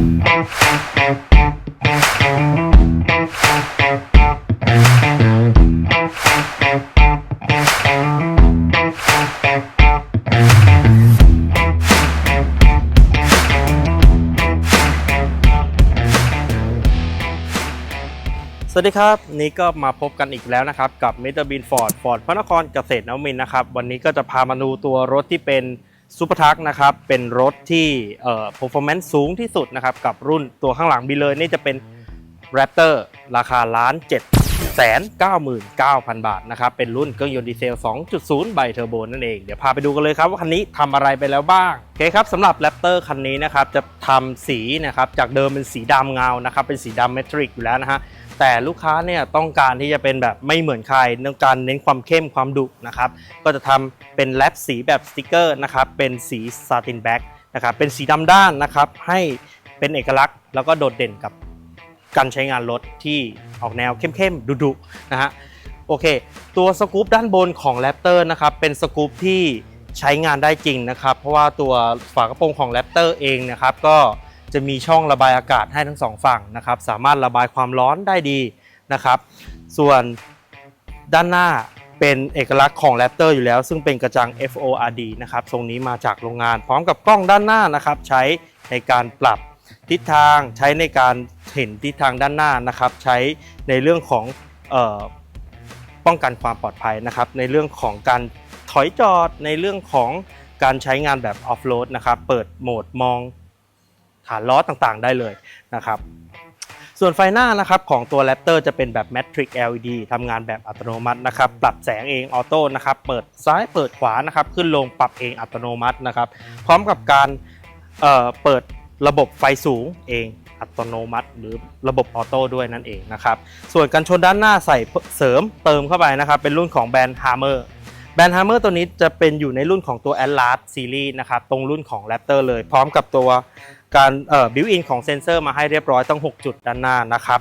สวัสดีครับ นี่ก็มาพบกันอีกแล้วนะครับ กับ m ม t e r b e a n Ford Ford พระนครเกษตรนวมินนะครับ วันนี้ก็จะพามาดูตัวรถที่เป็น ซูเปอร์ทักนะครับเป็นรถที่เอ่อ performance สูงที่สุดนะครับกับรุ่นตัวข้างหลังบีเลยนี่จะเป็น Raptor ราคาล้าน7 9 9 0 0 บาทนะครับเป็นรุ่นเครื่องยนต์ดีเซล 2.0ไบเทอร์โบนั่นเอง เดี๋ยวพาไปดูกันเลยครับว่าคันนี้ทำอะไรไปแล้วบ้างโอเคครับสำหรับ Raptor คันนี้นะครับจะทำสีนะครับจากเดิมเป็นสีดำเงานะครับเป็นสีดำเมทริกอยู่แล้วนะฮะ แต่ลูกค้าเนี่ยต้องการที่จะเป็นแบบไม่เหมือนใครต้องการเน้นความเข้มความดุนะครับ ก็จะทำเป็นแรปสีแบบสติกเกอร์นะครับ เป็นสีซาตินแบ็กนะครับ เป็นสีดำด้านนะครับ ให้เป็นเอกลักษณ์ แล้วก็โดดเด่นกับการใช้งานรถที่ออกแนวเข้มๆดุๆนะฮะ โอเค ตัวสกู๊ปด้านบนของ Raptor นะครับ เป็นสกู๊ปที่ใช้งานได้จริงนะครับ เพราะว่าตัวฝากระโปรงของ Raptor เองนะครับ ก็ จะมีช่องระบายอากาศให้ทั้งสองฝั่งนะครับ สามารถระบายความร้อนได้ดีนะครับ ส่วนด้านหน้าเป็นเอกลักษณ์ของ Raptor อยู่แล้ว ซึ่งเป็นกระจัง FORD นะครับทรงนี้มาจากโรงงาน พร้อมกับกล้องด้านหน้านะครับ ใช้ในการปรับทิศทางใช้ในการเห็นทิศทางด้านหน้านะครับ ใช้ในเรื่องของออป้องกันความปลอดภัยนะครับ ในเรื่องของการถอยจอดในเรื่องของการใช้งานแบบออฟโรดนะครับ เปิดโหมดมอง ฐานล้อต่างๆ ได้เลยนะครับส่วนไฟหน้านะครับของตัว Raptor จะเป็นแบบ Matrix LED ทำงานแบบอัตโนมัตินะครับปรับแสงเองออโต้นะครับเปิดซ้ายเปิดขวานะครับขึ้นลงปรับเองอัตโนมัตินะครับพร้อมกับการเเปิดระบบไฟสูงเองอัตโนมัติ หรือระบบออโต้ด้วยนั่นเองนะครับส่วนกันชนด้านหน้าใส่เสริมเติมเข้าไปนะครับเป็นรุ่นของแบรนด์ Hammer แบรนด์ Hammer ตัวนี้จะเป็นอยู่ในรุ่นของตัว Atlas Series นะครับตรงรุ่นของ Raptor เลย พร้อมกับตัว การบิวอินของเซนเซอร์มาให้เรียบร้อยต้อง6 จุดด้านหน้านะครับ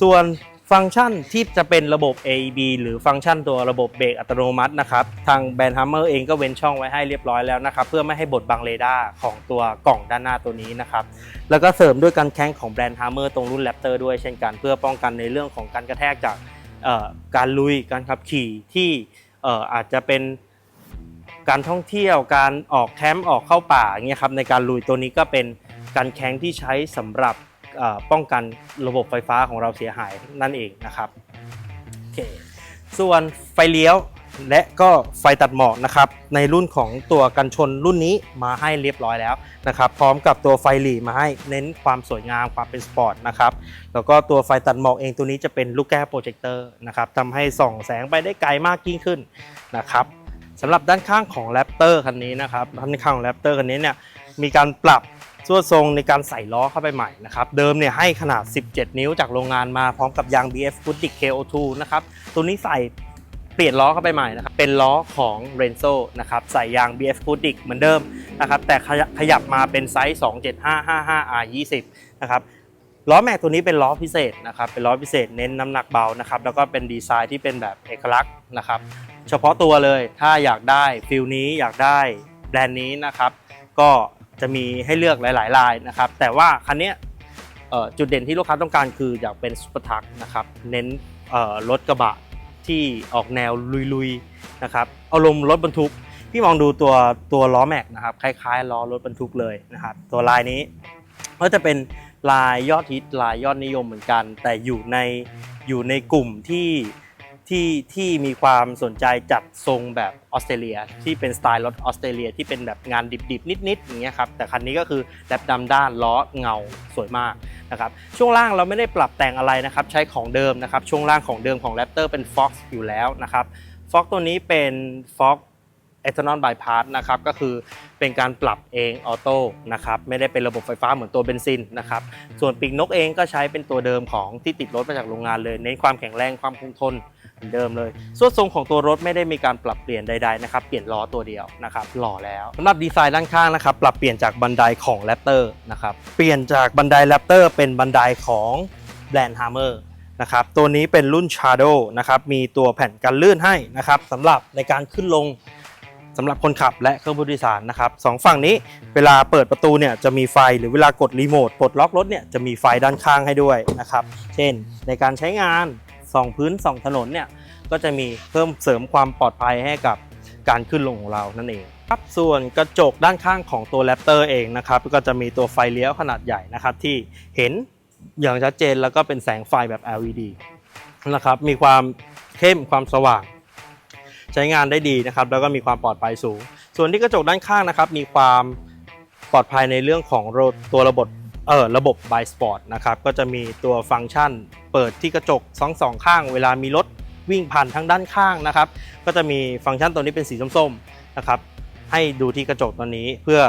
ส่วนฟังก์ชันที่จะเป็นระบบ AEB หรือฟังก์ชันตัวระบบเบรกอัตโนมัตินะครับ ทางแบรนด์ Hammer เองก็เว้นช่องไว้ให้เรียบร้อยแล้วนะครับ เพื่อไม่ให้บดบังเรดาร์ของตัวกล่องด้านหน้าตัวนี้นะครับ แล้วก็เสริมด้วยการแข้งของแบรนด์ Hammer ตรงรุ่น Raptor ด้วยเช่นกันเพื่อป้องกันในเรื่องของการกระแทกจากการลุยการขับขี่ที่อาจจะเป็น การท่องเที่ยวการออกแคมป์ออกเข้าป่าเงี้ยครับในการลุยตัวนี้ก็เป็นการแข้งที่ใช้สำหรับป้องกันระบบไฟฟ้าของเราเสียหายนั่นเองนะครับโอเคส่วนไฟเลี้ยวและก็ไฟตัดหมอกนะครับในรุ่นของตัวกันชนรุ่นนี้มาให้เรียบร้อยแล้วนะครับพร้อมกับตัวไฟหลีมาให้เน้นความสวยงามความเป็นสปอร์ตนะครับแล้วก็ตัวไฟตัดหมอกเองตัวนี้จะเป็นลูกแก้วโปรเจคเตอร์นะครับทำให้ส่องแสงไปได้ไกลมากยิ่งขึ้นนะครับ สำหรับด้านข้างของ Raptor คันนี้นะครับด้านข้างของ Raptor คันนี้เนี่ยมีการปรับส่วนทรงในการใส่ล้อเข้าไปใหม่นะครับเดิมเนี่ยให้ขนาด 17 นิ้วจากโรงงานมาพร้อมกับยาง BF f o o t i c KO2 นะครับตัวนี้ใส่เปลี่ยนล้อเข้าไปใหม่นะครับเป็นล้อของ r e n z o นะครับใส่ยาง BF f o o t i c เหมือนเดิมนะครับแต่ขยับมาเป็นไซส์ 27555R20 นะครับล้อแม็กตัวนี้เป็นล้อพิเศษนะครับเป็นล้อพิเศษเน้นน้ำหนักเบานะครับแล้วก็เป็นดีไซน์ที่เป็นแบบเอกลักษณ์นะครับ เฉพาะตัวเลย ถ้าอยากได้ฟิลนี้อยากได้แบรนด์นี้นะครับ ก็จะมีให้เลือกหลายๆลายนะครับ แต่ว่าคันนี้จุดเด่นที่ลูกค้าต้องการคืออยากเป็นซูเปอร์ทักนะครับ เน้นรถกระบะที่ออกแนวลุยๆนะครับอารมณ์รถบรรทุกพี่มองดูตัวตัวล้อแม็กนะครับคล้ายๆล้อรถบรรทุกเลยนะครับ ตัวลายนี้ก็จะเป็นลายยอดฮิตลายยอดนิยมเหมือนกัน แต่อยู่ในอยู่ในกลุ่มที่ ที่ที่มีความสนใจจัดทรงแบบออสเตรเลีย ที่เป็นสไตล์รถออสเตรเลียที่เป็นแบบงานดิบๆ นิดๆอย่างเงี้ยครับแต่คันนี้ก็คือแลบดำด้านล้อเงาสวยมากนะครับช่วงล่างเราไม่ได้ปรับแต่งอะไรนะครับใช้ของเดิมนะครับช่วงล่างของเดิมของ Raptor เป็น Fox อยู่แล้วนะครับ Fox ตัวนี้เป็น Fox Ethanol Bypass นะครับก็คือเป็นการปรับเองออโต้นะครับไม่ได้เป็นระบบไฟฟ้าเหมือนตัวเบนซินนะครับส่วนปีกนกเองก็ใช้เป็นตัวเดิมของที่ติดรถมาจากโรงงานเลย เน้นความแข็งแรงความคงทน เหมือนเดิมเลยส่วนทรงของตัวรถไม่ได้มีการปรับเปลี่ยนใดๆนะครับเปลี่ยนล้อตัวเดียวนะครับหล่อแล้วสำหรับดีไซน์ด้านข้างนะครับปรับเปลี่ยนจากบันไดของ Raptor นะครับเปลี่ยนจากบันได Raptor เป็นบันไดของแบรนด์ Hammer นะครับตัวนี้เป็นรุ่น Shadow นะครับมีตัวแผ่นกันลื่นให้นะครับสำหรับในการขึ้นลงสำหรับคนขับและเครื่องผู้โดยสารนะครับสองฝั่งนี้เวลาเปิดประตูเนี่ยจะมีไฟหรือเวลากดรีโมทปลดล็อกรถเนี่ยจะมีไฟด้านข้างให้ด้วยนะครับ เช่นในการใช้งาน ส่องพื้นส่องถนนเนี่ยก็จะมีเพิ่มเสริมความปลอดภัยให้กับการขึ้นลงของเรานั่นเองครับส่วนกระจกด้านข้างของตัวแรปเตอร์เองนะครับก็จะมีตัวไฟเลี้ยวขนาดใหญ่นะครับที่เห็นอย่างชัดเจนแล้วก็เป็นแสงไฟแบบ LED นะครับมีความเข้มความสว่าง ใช้งานได้ดีนะครับแล้วก็มีความปลอดภัยสูง ส่วนที่กระจกด้านข้างนะครับมีความปลอดภัยในเรื่องของตัวระบบ เออระบบ by sport นะครับก็จะมีตัวฟังก์ชัน เปิดที่กระจกสองสองข้าง เวลามีรถวิ่งผ่านทางด้านข้างนะครับ ก็จะมีฟังก์ชันตัวนี้เป็นสีส้มๆนะครับให้ดูที่กระจกตัวนี้เพื่อ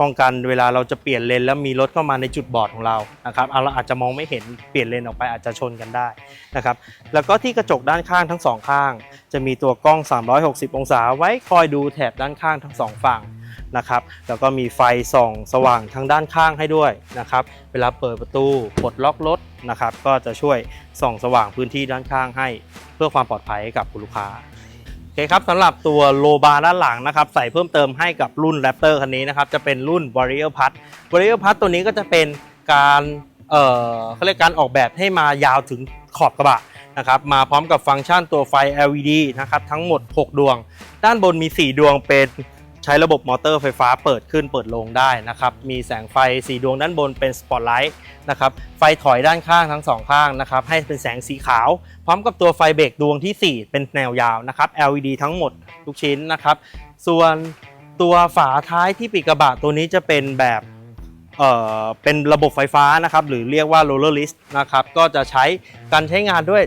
ป้องกันเวลาเราจะเปลี่ยนเลนแล้วมีรถเข้ามาในจุดบอดของเรานะครับเอาเราอาจจะมองไม่เห็นเปลี่ยนเลนออกไปอาจจะชนกันได้นะครับแล้วก็ที่กระจกด้านข้างทั้งสองข้าง จะมีตัวกล้อง 360 องศาไว้คอยดูแถบด้านข้างทั้งสองฝั่ง นะครับแล้วก็มีไฟส่องสว่างทางด้านข้างให้ด้วยนะครับเวลาเปิดประตูปลดล็อกรถนะครับก็จะช่วยส่องสว่างพื้นที่ด้านข้างให้ เพื่อความปลอดภัยให้กับคุณลูกค้าโอเคครับสำหรับตัวโลบาร์ด้านหลังนะครับใส่เพิ่มเติมให้กับรุ่น Raptor คันนี้นะครับจะเป็นรุ่น Warrior p a t Warrior p a t ตัวนี้ก็จะเป็นการเอ่อเขาเรียกการออกแบบให้มายาวถึงขอบกระบะนะครับมาพร้อมกับฟังก์ชันตัวไฟ LED นะครับทั้งหมด 6 ดวง ด้านบนมี 4 ดวงเป็น ใช้ระบบมอเตอร์ไฟฟ้าเปิดขึ้นเปิดลงได้นะครับ มีแสงไฟ4ดวงด้านบนเป็นสปอตไลท์นะครับ ไฟถอยด้านข้างทั้งสองข้างนะครับ ให้เป็นแสงสีขาว พร้อมกับตัวไฟเบรกดวงทีสี่ 4 เป็นแนวยาวนะครับ LED ทั้งหมดทุกชิ้นนะครับ ส่วนตัวฝาท้ายที่ปีกกระบะตัวนี้จะเป็นแบบเอ่อเป็นระบบไฟฟ้านะครับหรือเรียกว่า roller list นะครับก็จะใช้การใช้งานด้วย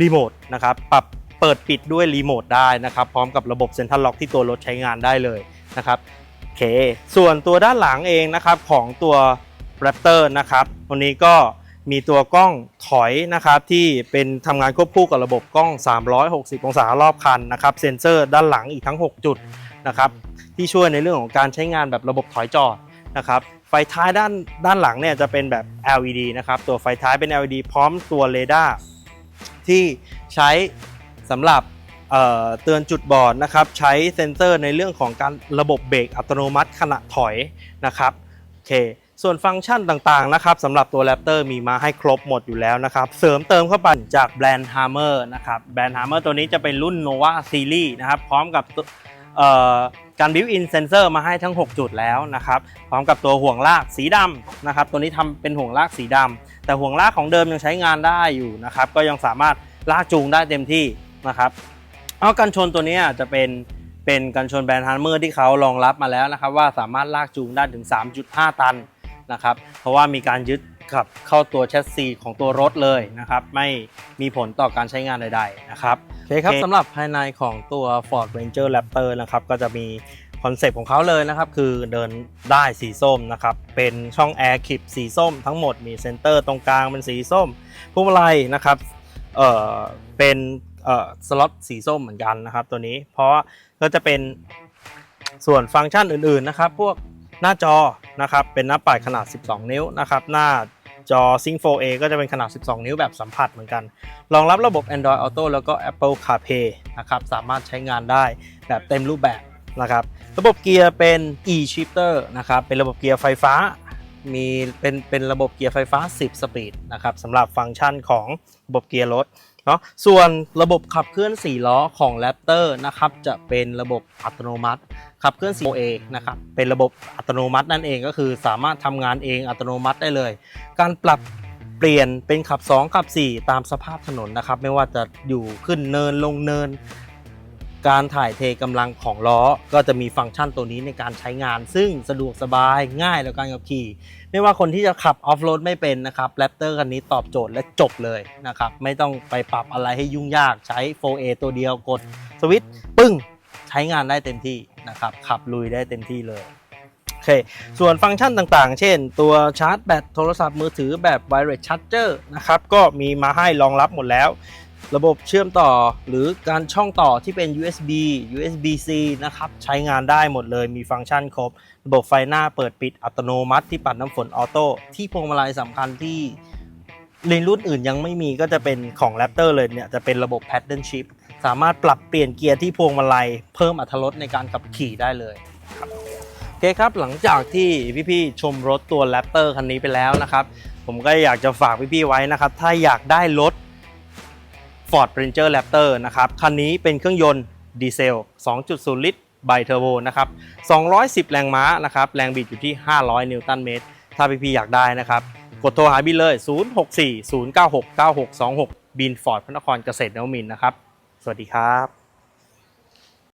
รีโมทนะครับปรับ เปิดปิดด้วยรีโมทได้นะครับพร้อมกับระบบเซ็นทรัลล็อกที่ตัวรถใช้งานได้เลยนะครับโอเค ส่วนตัวด้านหลังเองนะครับของตัว Raptor นะครับตัวนี้ก็มีตัวกล้องถอยนะครับที่เป็นทำงานควบคู่กับระบบกล้อง 360 องศารอบคันนะครับเซ็นเซอร์ด้านหลังอีกทั้ง 6 จุดนะครับที่ช่วยในเรื่องของการใช้งานแบบระบบถอยจอดนะครับไฟท้ายด้านด้านหลังเนี่ยจะเป็นแบบ LED นะครับตัวไฟท้ายเป็น LED พร้อมตัวเรดาร์ที่ใช้ สำหรับเเตือนจุดบอดนะครับใช้เซ็นเซอร์ในเรื่องของการระบบเบรกอัตโนมัติขณะถอยนะครับโอเคส่วนฟังก์ชันต่างๆนะครับสำหรับตัว Raptor มีมาให้ครบหมดอยู่แล้วนะครับเสริมเติมเข้าไปจากแบรนด์ Hammer นะครับแบรนด์ Hammer ตัวนี้จะเป็นรุ่น Nova Series นะครับพร้อมกับการ built-in sensor มาให้ทั้ง 6 จุดแล้วนะครับพร้อมกับตัวห่วงลากสีดำนะครับตัวนี้ทำเป็นห่วงลากสีดำแต่ห่วงลากของเดิมยังใช้งานได้อยู่นะครับก็ยังสามารถลากจูงได้เต็มที่ นะครับเอากันชนตัวนี้จะเป็นเป็นกันชนแบรนด์ Hammer ที่เขารองรับมาแล้วนะครับ ว่าสามารถลากจูงได้ถึง 3.5 ตันนะครับเพราะว่ามีการยึดกับเข้าตัวแชสซีของตัวรถเลยนะครับ ไม่มีผลต่อการใช้งานใดๆนะครับโอเคครับสำหรับภายในของตัว Ford Ranger Raptor นะครับก็จะมีคอนเซปต์ของเขาเลยนะครับ คือเดินได้สีส้มนะครับ เป็นช่องแอร์คลิปสีส้มทั้งหมดมีเซนเตอร์ตรงกลางเป็นสีส้มพวงมาลัยนะครับเอ่อเป็น เอ่อสล็อตสีส้มเหมือนกันนะครับตัวนี้ เพราะก็จะเป็นส่วนฟังก์ชันอื่นๆนะครับ พวกหน้าจอนะครับเป็นหน้าปัดขนาด 12 นิ้วนะครับหน้าจอ Sync 4A ก็จะเป็นขนาด 12 นิ้วแบบสัมผัสเหมือนกัน รองรับระบบ Android Auto แล้วก็ Apple CarPlay นะครับ สามารถใช้งานได้แบบเต็มรูปแบบนะครับ ระบบเกียร์เป็น e-shifter นะครับ เป็นระบบเกียร์ไฟฟ้า มีเป็นเป็นระบบเกียร์ไฟฟ้า 10 สปีดนะครับสำหรับฟังก์ชันของระบบเกียร์รถเนาะส่วนระบบขับเคลื่อน 4 ล้อของ Raptor นะครับจะเป็นระบบอัตโนมัติ ขับเคลื่อน 4A นะครับเป็นระบบอัตโนมัตินั่นเองก็คือสามารถทำงานเองอัตโนมัติได้เลย การปรับเปลี่ยนเป็นขับ 2 ขับ 4 ตามสภาพถนนนะครับ ไม่ว่าจะอยู่ขึ้นเนินลงเนิน การถ่ายเทกำลังของล้อ ก็จะมีฟังก์ชันตัวนี้ในการใช้งาน ซึ่งสะดวกสบายง่ายต่อการขับขี่ ไม่ว่าคนที่จะขับออฟโรดไม่เป็นนะครับแรปเตอร์คันนี้ตอบโจทย์และจบเลยนะครับไม่ต้องไปปรับอะไรให้ยุ่งยากใช้ 4A ตัวเดียวกดสวิตช์ปึ้งใช้งานได้เต็มที่นะครับขับลุยได้เต็มที่เลยโอเคส่วนฟังก์ชันต่างๆ เช่น ตัวชาร์จแบตโทรศัพท์มือถือแบบ Wireless Charger นะครับก็มีมาให้รองรับหมดแล้ว ระบบเชื่อมต่อหรือการช่องต่อที่เป็น USB USB-C นะครับ ใช้งานได้หมดเลยมีฟังก์ชันครบ ระบบไฟหน้าเปิดปิดอัตโนมัติที่ปัดน้ำฝนออโต้ที่พวงมาลัยสำคัญที่ในรุ่นอื่นยังไม่มีก็จะเป็นของ Raptor เลยเนี่ย จะเป็นระบบ Paddle Shift สสามารถปรับเปลี่ยนเกียร์ที่พวงมาลัย เพิ่มอรรถรสในการขับขี่ได้เลยครับโอเคครับหลังจากที่พี่ๆชมรถตัว Raptor คันนี้ไปแล้วนะครับ ผมก็อยากจะฝากพี่ๆไว้นะครับ ถ้าอยากได้รถ Ford Ranger Raptor นะครับ คันนี้เป็นเครื่องยนต์ดีเซล 2.0 ลิตรไบเทอร์โบนะครับ 210 แรงม้านะครับ แรงบิดอยู่ที่ 500 นิวตันเมตร ถ้าพี่ๆอยากได้นะครับ กดโทรหาบินเลย 064 096 9626 บินฟอร์ดพระนครเกษตรนวมินนะครับ สวัสดีครับ